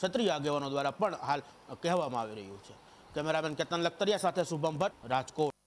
ક્ષત્રિય આગેવાનો દ્વારા પણ હાલ કહેવામાં આવી રહ્યું છે. કેમેરામેન કેતન લખતરિયા સાથે શુભમ ભટ્ટ, રાજકોટ.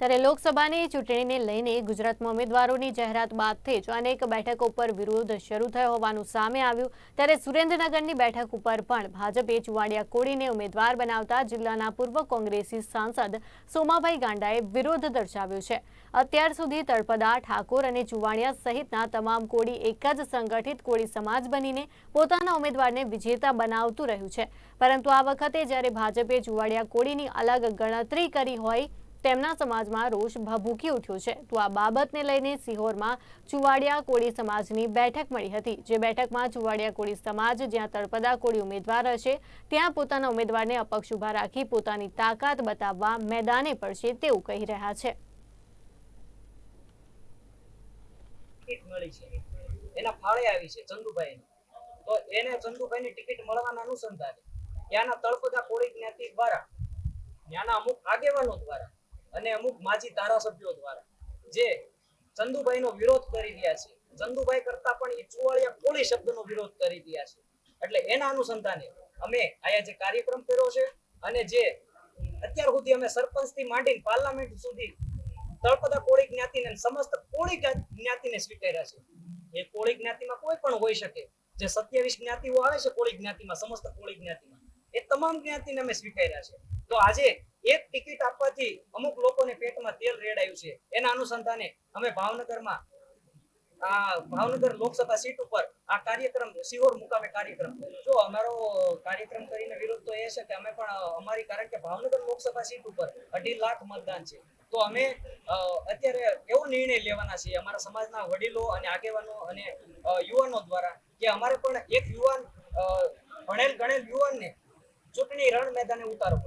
ત્યારે લોકસભાની ચૂંટણીને લઈને ગુજરાતમાં ઉમેદવારોની જાહેરાત બાદથી જ અનેક બેઠકો પર વિરોધ શરૂ થયો હોવાનું સામે આવ્યું. ત્યારે સુરેન્દ્રનગરની બેઠક ઉપર પણ ભાજપે ચુવાડિયા કોળીને ઉમેદવાર બનાવતા જિલ્લાના પૂર્વ કોંગ્રેસી સાંસદ સોમાભાઈ ગાંડાએ વિરોધ દર્શાવ્યો છે. અત્યાર સુધી તળપદા, ઠાકોર અને ચુવાણિયા સહિતના તમામ કોળી એક જ સંગઠિત કોળી સમાજ બનીને પોતાના ઉમેદવારને વિજેતા બનાવતું રહ્યું છે. પરંતુ આ વખતે જ્યારે ભાજપે ચુવાડિયા કોળીની અલગ ગણતરી કરી હોય તેમના સમાજમાં રોષ ભભૂકી ઉઠ્યો છે. તો આ બાબતને લઈને સિહોરમાં ચુવાડિયા કોળી સમાજની બેઠક મળી હતી, જે બેઠકમાં ચુવાડિયા કોળી સમાજ જ્યાં તળપદા કોળી ઉમેદવાર હશે, ત્યાં પોતાના ઉમેદવારને અપક્ષ ઊભા રાખી પોતાની તાકાત બતાવવા મેદાને પડશે તેવું કહી રહ્યા છે. એના ફાળે આવી છે ચંદુભાઈ તો એને ચંદુભાઈ ની ટિકિટ મળવાના અનુસંધાને ત્યાંના તળપદા કોળી જ્ઞાતિ દ્વારા, ત્યાંના અમુક આગેવાનો દ્વારા અને અમુક માજી ધારાસભ્યો દ્વારા. જે ચંદુભાઈ નો વિરોધ કરી રહ્યા છે. ચંદુભાઈ કરતા પણ એ ચુવાળિયા કોળી શબ્દનો વિરોધ કરી રહ્યા છે. એટલે એના અનુસંધાને અમે અહીંયા જે કાર્યક્રમ કર્યો છે અને જે અત્યાર સુધી અમે સરપંચથી માંડીને પાર્લામેન્ટ સુધી તળપદા કોળી જ્ઞાતિને ને સમસ્ત કોળી જ્ઞા- જ્ઞાતિને સ્વીકાર્યા છે. એ કોળી જ્ઞાતિમાં કોઈ પણ હોઈ શકે. જે સત્યાવીસ જ્ઞાતિઓ આવે છે કોળી જ્ઞાતિમાં, સમસ્ત કોળી જ્ઞાતિમાં, એ તમામ જ્ઞાતિને અમે સ્વીકાર્યા છે. તો આજે એક ટિકિટ આપવાથી અમુક લોકોને પેટમાં તેલ રેડાયું છે. એના અનુસંધાને અમે ભાવનગરમાં, આ ભાવનગર લોકસભા સીટ ઉપર આ કાર્યક્રમ, સિહોર મુકામે કાર્યક્રમ. જો અમારો કાર્યક્રમ કરીને વિરોધ તો એ છે કે અમે પણ અમારી, કારણ કે ભાવનગર લોકસભા સીટ ઉપર અઢી લાખ મતદાન છે. તો અમે અત્યારે એવો નિર્ણય લેવાના છીએ, અમારા સમાજના વડીલો અને આગેવાનો અને યુવાનો દ્વારા કે અમારે પણ એક યુવાન ભણેલ ગણેલ યુવાનને ચૂંટણી રણ મેદાને ઉતારવો